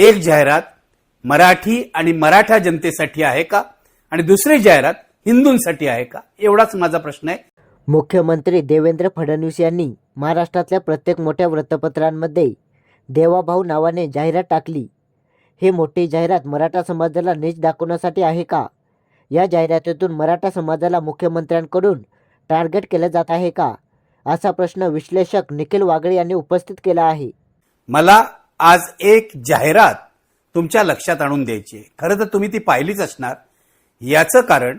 एक जाहिरात मराठी आणि मराठा जनतेसाठी आहे का? आणि दुसरी जाहिरात हिंदूंसाठी आहे का? एवढाच माझा प्रश्न आहे. मुख्यमंत्री देवेंद्र फडणवीस यांनी महाराष्ट्रातल्या प्रत्येक मोठ्या वृत्तपत्रांमध्ये देवाभाऊ नावाने जाहिरात टाकली. हे मोठी जाहिरात मराठा समाजाला नीच दाखवण्यासाठी आहे का? या जाहिरातीतून मराठा समाजाला मुख्यमंत्र्यांकडून टार्गेट केलं जात आहे का? असा प्रश्न विश्लेषक निखिल वागळे यांनी उपस्थित केला आहे. मला आज एक जाहिरात तुमच्या लक्षात आणून द्यायची आहे. खरं तर तुम्ही ती पाहिलीच असणार. याचं कारण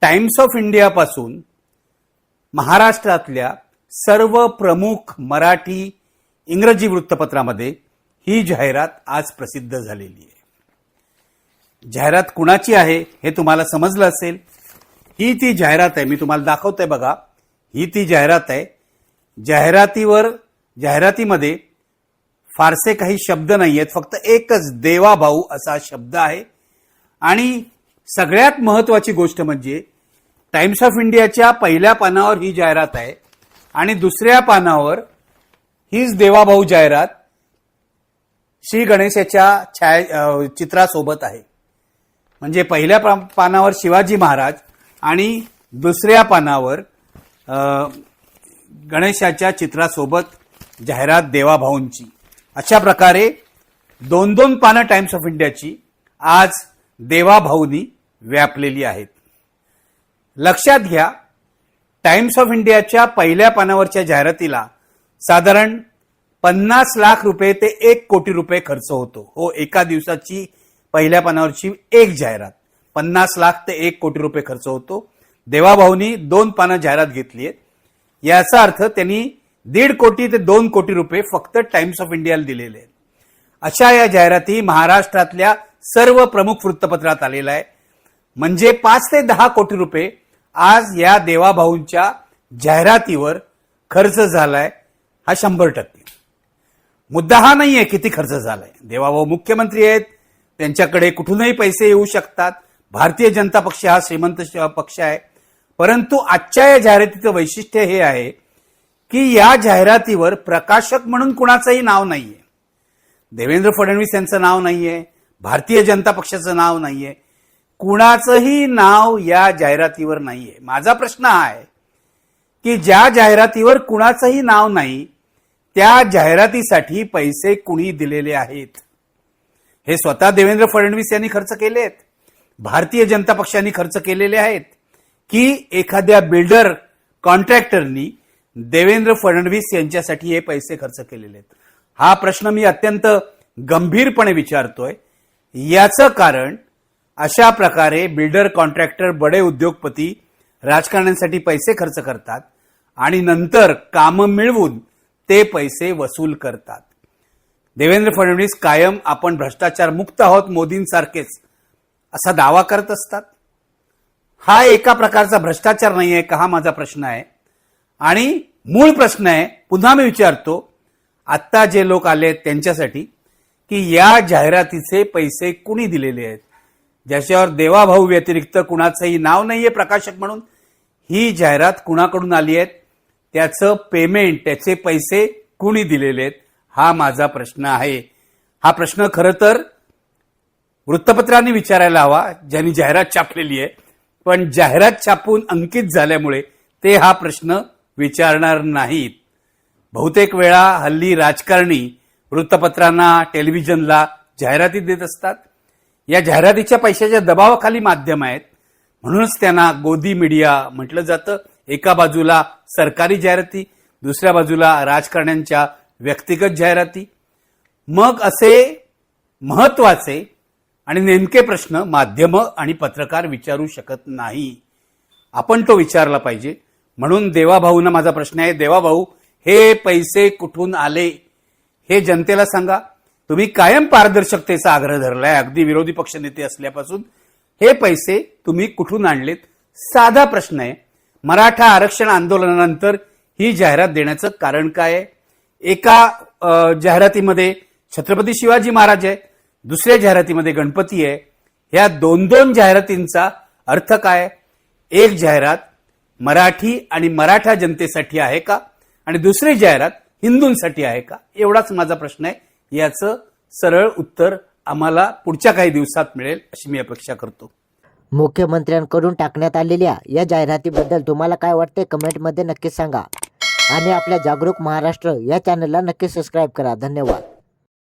टाइम्स ऑफ इंडियापासून महाराष्ट्रातल्या सर्व प्रमुख मराठी इंग्रजी वृत्तपत्रामध्ये ही जाहिरात आज प्रसिद्ध झालेली आहे. जाहिरात कुणाची आहे हे तुम्हाला समजलं असेल. ही ती जाहिरात आहे. मी तुम्हाला दाखवतोय बघा. ही ती जाहिरात आहे. जाहिरातीवर जाहिरातीमध्ये फारसे काही शब्द नाही आहेत फक्त एकच देवाभाऊ असा शब्द आहे. आणि सगळ्यात महत्वाची गोष्ट म्हणजे टाइम्स ऑफ इंडियाच्या पहिल्या पानावर ही जाहिरात आहे आणि दुसऱ्या पानावर हीच देवाभाऊ जाहिरात श्री गणेशाच्या छाया चित्रासोबत आहे. म्हणजे पहिल्या पानावर शिवाजी महाराज आणि दुसऱ्या पानावर गणेशाच्या चित्रासोबत जाहिरात देवाभाऊंची. अशा प्रकारे दोन दोन पानं टाइम्स ऑफ इंडियाची आज देवाभाऊनी व्यापलेली आहेत. लक्षात घ्या टाइम्स ऑफ इंडियाच्या पहिल्या पानावरच्या जाहिरातीला साधारण पन्नास लाख रुपये ते एक कोटी रुपये खर्च होतो. हो एका दिवसाची पहिल्या पानावरची एक जाहिरात. पन्नास लाख ते एक कोटी रुपये खर्च होतो. देवाभाऊनी दोन पानं जाहिरात घेतली आहेत. याचा अर्थ त्यांनी दीड कोटी ते दोन कोटी रुपये फक्त टाइम्स ऑफ इंडियाला दिलेले आहेत. अशा या जाहिराती महाराष्ट्रातल्या सर्व प्रमुख वृत्तपत्रात आलेला आहे म्हणजे पाच ते दहा कोटी रुपये आज या देवाभाऊंच्या जाहिरातीवर खर्च झालाय हा शंभर टक्के. मुद्दा हा नाहीये किती खर्च झालाय. देवाभाऊ मुख्यमंत्री आहेत त्यांच्याकडे कुठूनही पैसे येऊ शकतात. भारतीय जनता पक्ष हा श्रीमंत पक्ष आहे. परंतु आजच्या या जाहिरातीचं वैशिष्ट्य हे आहे की या जाहिरातीवर प्रकाशक म्हणून कुणाचंही नाव नाहीये. देवेंद्र फडणवीस यांचं नाव नाहीये. भारतीय जनता पक्षाचं नाव नाहीये. कुणाचंही नाव या जाहिरातीवर नाहीये. माझा प्रश्न हा आहे की ज्या जाहिरातीवर कुणाचंही नाव नाही त्या जाहिरातीसाठी पैसे कुणी दिलेले आहेत? हे स्वतः देवेंद्र फडणवीस यांनी खर्च केले आहेत भारतीय जनता पक्षाने खर्च केलेले आहेत. की एखाद्या बिल्डर कॉन्ट्रॅक्टरनी देवेंद्र फडणवीस यांच्यासाठी हे पैसे खर्च केलेले आहेत. हा प्रश्न मी अत्यंत गंभीरपणे विचारतोय. याचं कारण अशा प्रकारे बिल्डर कॉन्ट्रॅक्टर बडे उद्योगपती राजकारण्यांसाठी पैसे खर्च करतात आणि नंतर कामं मिळवून ते पैसे वसूल करतात. देवेंद्र फडणवीस कायम आपण भ्रष्टाचार मुक्त आहोत मोदींसारखेच असा दावा करत असतात. हा एका प्रकारचा भ्रष्टाचार नाही आहे का? हा माझा प्रश्न आहे. आणि मूळ प्रश्न आहे पुन्हा मी विचारतो आत्ता जे लोक आले आहेत त्यांच्यासाठी की या जाहिरातीचे पैसे कुणी दिलेले आहेत? ज्याच्यावर देवाभाऊ व्यतिरिक्त कुणाचंही नाव नाहीये प्रकाशक म्हणून ही जाहिरात कुणाकडून आली आहेत त्याचं पेमेंट त्याचे पैसे कुणी दिलेले आहेत? हा माझा प्रश्न आहे. हा प्रश्न खरं तर वृत्तपत्रांनी विचारायला हवा ज्यांनी जाहिरात छापलेली आहे. पण जाहिरात छापून अंकित झाल्यामुळे ते हा प्रश्न विचारणार नाहीत. बहुतेक वेळा हल्ली राजकारणी वृत्तपत्रांना टेलिव्हिजनला जाहिराती देत असतात. या जाहिरातीच्या पैशाच्या दबावाखाली माध्यम आहेत. म्हणूनच त्यांना गोदी मीडिया म्हटलं जातं. एका बाजूला सरकारी जाहिराती दुसऱ्या बाजूला राजकारण्यांच्या व्यक्तिगत जाहिराती. मग असे महत्त्वाचे आणि नेमके प्रश्न माध्यम आणि पत्रकार विचारू शकत नाही. आपण तो विचारला पाहिजे. म्हणून देवाभाऊंना माझा प्रश्न आहे देवाभाऊ हे पैसे कुठून आले? हे जनतेला सांगा. तुम्ही कायम पारदर्शकतेचा आग्रह धरलाय. अगदी विरोधी पक्षनेते असल्यापासून हे पैसे तुम्ही कुठून आणलेत? साधा प्रश्न आहे. मराठा आरक्षण आंदोलनानंतर ही जाहिरात देण्याचं कारण काय आहे? एका जाहिरातीमध्ये छत्रपती शिवाजी महाराज आहे. दुसऱ्या जाहिरातीमध्ये गणपती आहे. ह्या दोन दोन जाहिरातींचा अर्थ काय एक जाहिरात मराठी आणि मराठा जनतेसाठी आहे का? आणि दुसरी जाहिरात हिंदूंसाठी आहे का? एवढाच माझा प्रश्न आहे. याचं सरळ उत्तर आम्हाला पुढच्या काही दिवसात मिळेल अशी मी अपेक्षा करतो. मुख्यमंत्र्यांकडून टाकण्यात आलेल्या या जाहिरातीबद्दल तुम्हाला काय वाटते कमेंटमध्ये नक्की सांगा. आणि आपल्या जागरूक महाराष्ट्र या चॅनलला नक्की सबस्क्राईब करा. धन्यवाद.